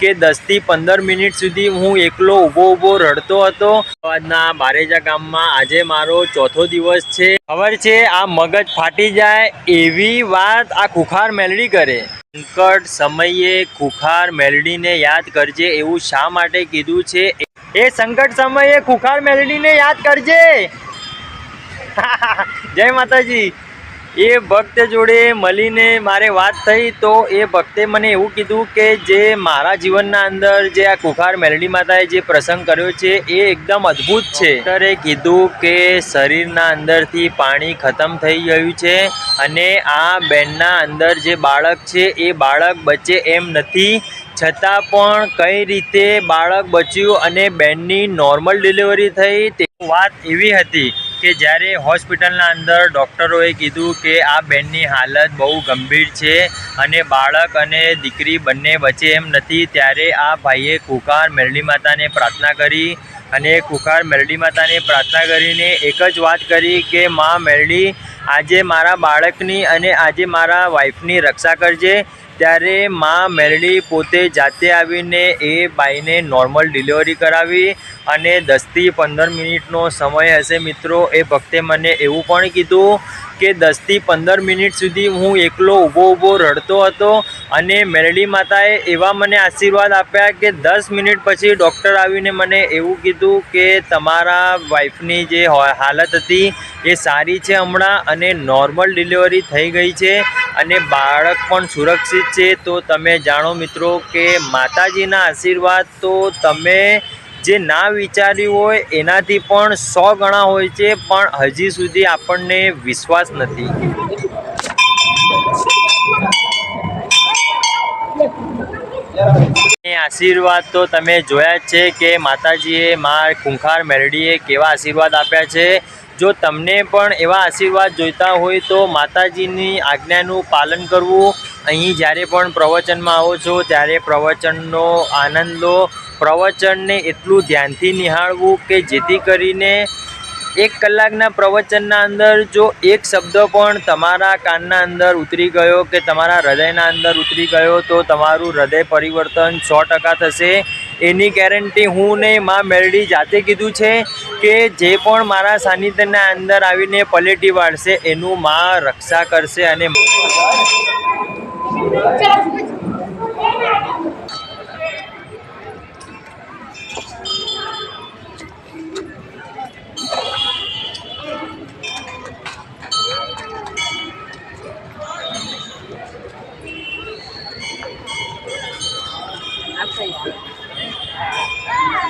કે દસથી પંદર મિનિટ સુધી હું એકલો ઊભો ઊભો રડતો હતો. અમદાવાદના બારેજા ગામમાં આજે મારો ચોથો દિવસ છે. ખબર છે, આ મગજ ફાટી જાય એવી વાત આ ખુખાર મેલડી કરે. સંકટ સમયે ખુખાર મેલડીને યાદ કરજે એવું શા માટે કીધું છે? એ સંકટ સમયે ખુખાર મેલડીને યાદ કરજે. જય માતાજી. એ ભક્ત જોડે મળીને મારે વાત થઈ તો એ ભક્તે મને એવું કીધું કે જે મારા જીવનના અંદર જે આ કુખાર મેલડી માતાએ જે પ્રસંગ કર્યો છે, એ એકદમ અદ્ભુત છે. ડોક્ટરે કીધું કે શરીરના અંદરથી પાણી ખતમ થઈ ગયું છે અને આ બેનના અંદર જે બાળક છે, એ બાળક બચે એમ નથી. છતાં પણ કઈ રીતે બાળક બચ્યું અને બેનની નોર્મલ ડિલિવરી થઈ તે વાત એવી હતી કે જ્યારે હોસ્પિટલના અંદર ડૉક્ટરોએ કીધું કે આ બેનની હાલત બહુ ગંભીર છે અને બાળક અને દીકરી બંને બચે એમ નથી, ત્યારે આ ભાઈએ કુકાર મેરડી માતાને પ્રાર્થના કરી અને કુકાર મેરડી માતાને પ્રાર્થના કરીને એક જ વાત કરી કે, માં મેરડી, આજે મારા બાળકની અને આજે મારા વાઈફની રક્ષા કરજે ત્યારે માં મેરડી પોતે જાતે આવીને એ બાઈને નોર્મલ ડિલિવરી કરાવી અને દસથી પંદર મિનિટનો સમય હશે મિત્રો. એ ભક્તે મને એવું પણ કીધું કે દસથી પંદર મિનિટ સુધી હું એકલો ઊભો ઊભો રડતો હતો અને મેરડી માતાએ એવા મને આશીર્વાદ આપ્યા કે દસ મિનિટ પછી ડૉક્ટર આવીને મને એવું કીધું કે તમારા વાઈફની જે હાલત હતી એ સારી છે હમણાં અને નોર્મલ ડિલિવરી થઈ ગઈ છે. અને બાળક પણ સુરક્ષિત છે, તો તમે જાણો મિત્રો કે માતાજીના આશીર્વાદ તો તમે જે ના વિચાર્યું હોય એનાથી પણ સો ગણા હોય છે, પણ હજી સુધી આપણને વિશ્વાસ નથી. આશીર્વાદ તો તમે જોયા જ છે કે માતાજીએ મા કુંખાર મેરડીએ કેવા આશીર્વાદ આપ્યા છે. જો તમને પણ એવા આશીર્વાદ જોઈતા હોય તો માતાજીની આજ્ઞાનું પાલન કરવું. અહીં જ્યારે પણ પ્રવચનમાં આવો છો, ત્યારે પ્રવચનનો આનંદ લો. પ્રવચનને એટલું ધ્યાનથી નિહાળવું કે જેથી કરીને એક કલાકના પ્રવચનના અંદર જો એક શબ્દ પણ તમારા કાનના અંદર ઉતરી ગયો કે તમારા હૃદયના અંદર ઉતરી ગયો તો તમારું હૃદય પરિવર્તન સો ટકા થશે. એની ગેરંટી હું ને મા મેરડી જાતે કીધું છે કે જે પણ મારા સાનિધ્યના અંદર આવીને પલેટી વાળશે, એનું મા રક્ષા કરશે અને